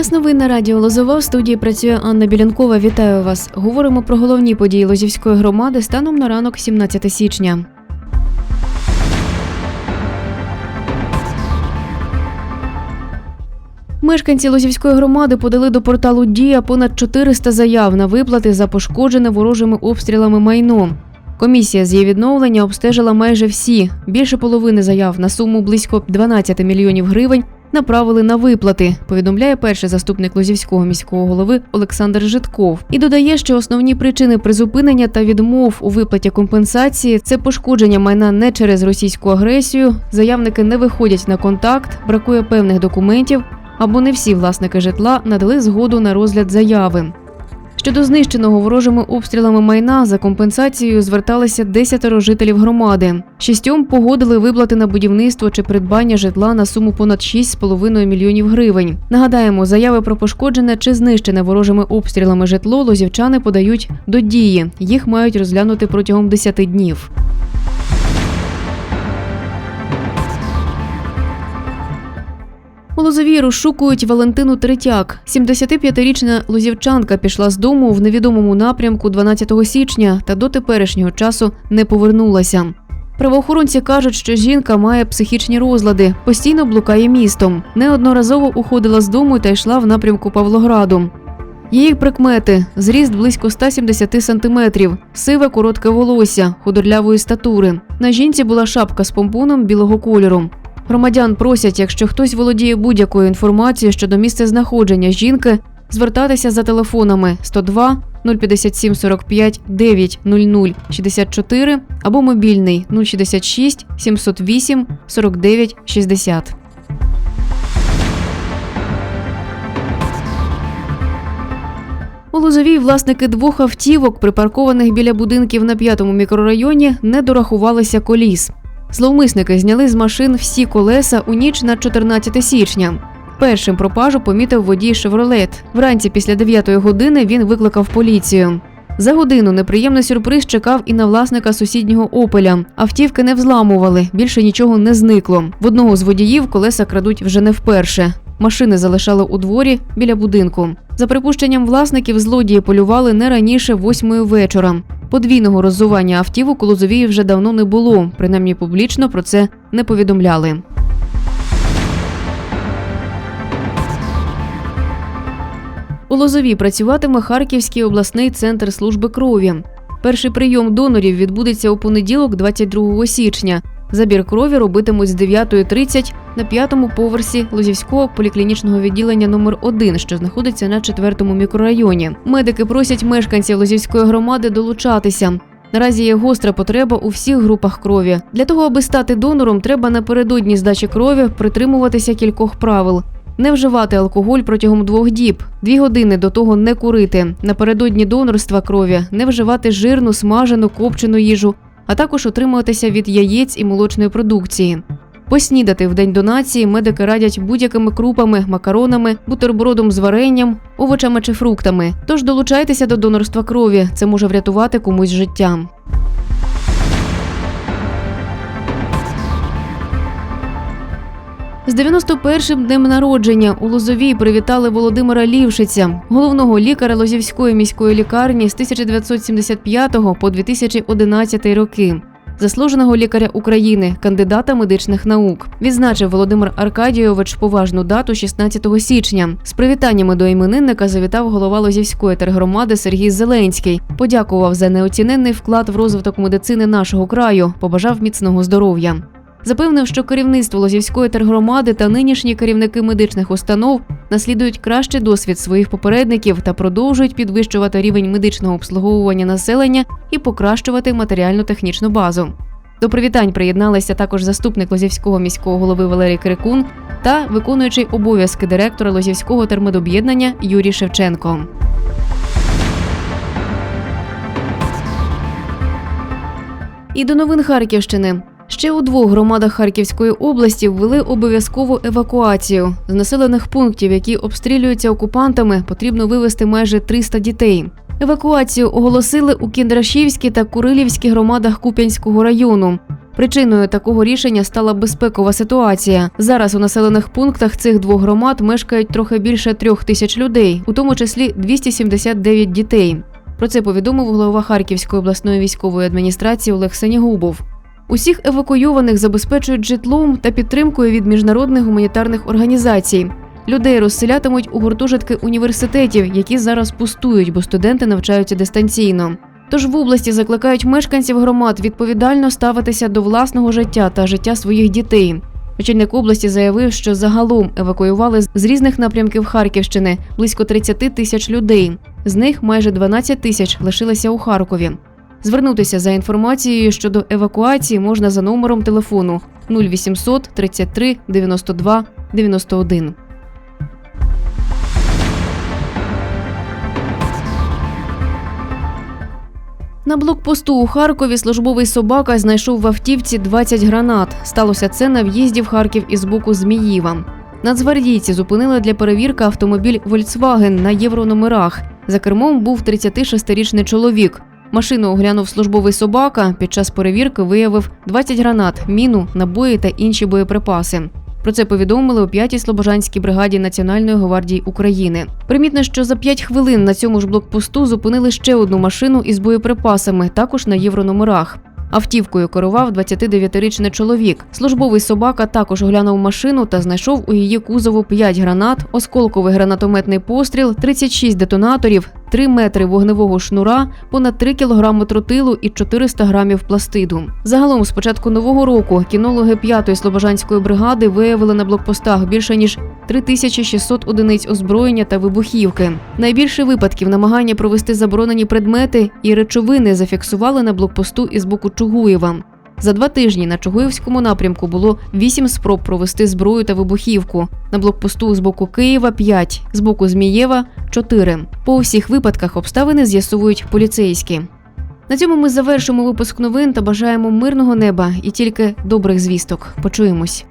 Час новин на радіо Лозова. В студії працює Анна Білянкова. Вітаю вас. Говоримо про головні події Лозівської громади станом на ранок 17 січня. Мешканці Лозівської громади подали до порталу Дія понад 400 заяв на виплати за пошкоджене ворожими обстрілами майно. Комісія з її відновлення обстежила майже всі. Більше половини заяв на суму близько 12 мільйонів гривень направили на виплати. Повідомляє перший заступник Лозівського міського голови Олександр Житков. І додає, що основні причини призупинення та відмов у виплаті компенсації це пошкодження майна не через російську агресію. Заявники не виходять на контакт, бракує певних документів або не всі власники житла надали згоду на розгляд заяви. Щодо знищеного ворожими обстрілами майна за компенсацією зверталися десятеро жителів громади. Шістьом погодили виплати на будівництво чи придбання житла на суму понад 6,5 мільйонів гривень. Нагадаємо, заяви про пошкоджене чи знищене ворожими обстрілами житло лозівчани подають до дії. Їх мають розглянути протягом 10 днів. У Лозовій розшукують Валентину Третяк. 75-річна лозівчанка пішла з дому в невідомому напрямку 12 січня та до теперішнього часу не повернулася. Правоохоронці кажуть, що жінка має психічні розлади, постійно блукає містом. Неодноразово уходила з дому та йшла в напрямку Павлограду. Її прикмети зріст близько 170 сантиметрів, сиве коротке волосся, худорлявої статури. На жінці була шапка з помпоном білого кольору. Громадян просять, якщо хтось володіє будь-якою інформацією щодо місця знаходження жінки, звертатися за телефонами 102 057 45 900 64 або мобільний 066 708 49 60. У Лозовій власники двох автівок, припаркованих біля будинків на п'ятому мікрорайоні, не дорахувалися коліс. Зловмисники зняли з машин всі колеса у ніч на 14 січня. Першим пропажу помітив водій Шевролет. Вранці після 9 години він викликав поліцію. За годину неприємний сюрприз чекав і на власника сусіднього опеля. Автівки не взламували, більше нічого не зникло. В одного з водіїв колеса крадуть вже не вперше. Машини залишали у дворі біля будинку. За припущенням власників, злодії полювали не раніше восьмої вечора. Подвійного роззування автівок у Лозовії вже давно не було. Принаймні публічно про це не повідомляли. У Лозові працюватиме Харківський обласний центр служби крові. Перший прийом донорів відбудеться у понеділок, 22 січня. Забір крові робитимуть з 9.30 на п'ятому поверсі Лозівського поліклінічного відділення номер 1 що знаходиться на четвертому мікрорайоні. Медики просять мешканців Лозівської громади долучатися. Наразі є гостра потреба у всіх групах крові. Для того, аби стати донором, треба напередодні здачі крові притримуватися кількох правил. Не вживати алкоголь протягом двох діб, дві години до того не курити. Напередодні донорства крові не вживати жирну, смажену, копчену їжу, а також утримуватися від яєць і молочної продукції. Поснідати в день донації медики радять будь-якими крупами, макаронами, бутербродом з варенням, овочами чи фруктами. Тож долучайтеся до донорства крові, це може врятувати комусь життя. З 91-м днем народження у Лозовій привітали Володимира Лівшиця, головного лікаря Лозівської міської лікарні з 1975 по 2011 роки. Заслуженого лікаря України, кандидата медичних наук, відзначив Володимир Аркадійович поважну дату 16 січня. З привітаннями до іменинника завітав голова Лозівської тергромади Сергій Зеленський. Подякував за неоціненний вклад в розвиток медицини нашого краю, побажав міцного здоров'я. Запевнив, що керівництво Лозівської тергромади та нинішні керівники медичних установ наслідують кращий досвід своїх попередників та продовжують підвищувати рівень медичного обслуговування населення і покращувати матеріально-технічну базу. До привітань приєдналися також заступник Лозівського міського голови Валерій Крикун та виконуючий обов'язки директора Лозівського термедоб'єднання Юрій Шевченко. І до новин Харківщини. Ще у двох громадах Харківської області ввели обов'язкову евакуацію. З населених пунктів, які обстрілюються окупантами, потрібно вивезти майже 300 дітей. Евакуацію оголосили у Кіндрашівській та Курилівській громадах Куп'янського району. Причиною такого рішення стала безпекова ситуація. Зараз у населених пунктах цих двох громад мешкають трохи більше трьох тисяч людей, у тому числі 279 дітей. Про це повідомив голова Харківської обласної військової адміністрації Олег Сенігубов. Усіх евакуйованих забезпечують житлом та підтримкою від міжнародних гуманітарних організацій. Людей розселятимуть у гуртожитки університетів, які зараз пустують, бо студенти навчаються дистанційно. Тож в області закликають мешканців громад відповідально ставитися до власного життя та життя своїх дітей. Очільник області заявив, що загалом евакуювали з різних напрямків Харківщини близько 30 тисяч людей. З них майже 12 тисяч лишилися у Харкові. Звернутися за інформацією щодо евакуації можна за номером телефону 0800 33 92 91. На блокпосту у Харкові службовий собака знайшов в автівці 20 гранат. Сталося це на в'їзді в Харків із боку Зміїва. Нацгвардійці зупинили для перевірки автомобіль Volkswagen на єврономерах. За кермом був 36-річний чоловік. Машину оглянув службовий собака. Під час перевірки виявив 20 гранат, міну, набої та інші боєприпаси. Про це повідомили у 5-й Слобожанській бригаді Національної гвардії України. Примітно, що за 5 хвилин на цьому ж блокпосту зупинили ще одну машину із боєприпасами, також на єврономерах. Автівкою керував 29-річний чоловік. Службовий собака також оглянув машину та знайшов у її кузову 5 гранат, осколковий гранатометний постріл, 36 детонаторів, 3 метри вогневого шнура, понад 3 кілограми тротилу і 400 грамів пластиду. Загалом, з початку нового року, кінологи 5-ї Слобожанської бригади виявили на блокпостах більше ніж 3600 одиниць озброєння та вибухівки. Найбільше випадків намагання провести заборонені предмети і речовини зафіксували на блокпосту із боку Чугуєва. За два тижні на Чугуївському напрямку було вісім спроб провести зброю та вибухівку. На блокпосту з боку Києва п'ять, з боку Змієва чотири. По усіх випадках обставини з'ясовують поліцейські. На цьому ми завершимо випуск новин та бажаємо мирного неба і тільки добрих звісток. Почуємось.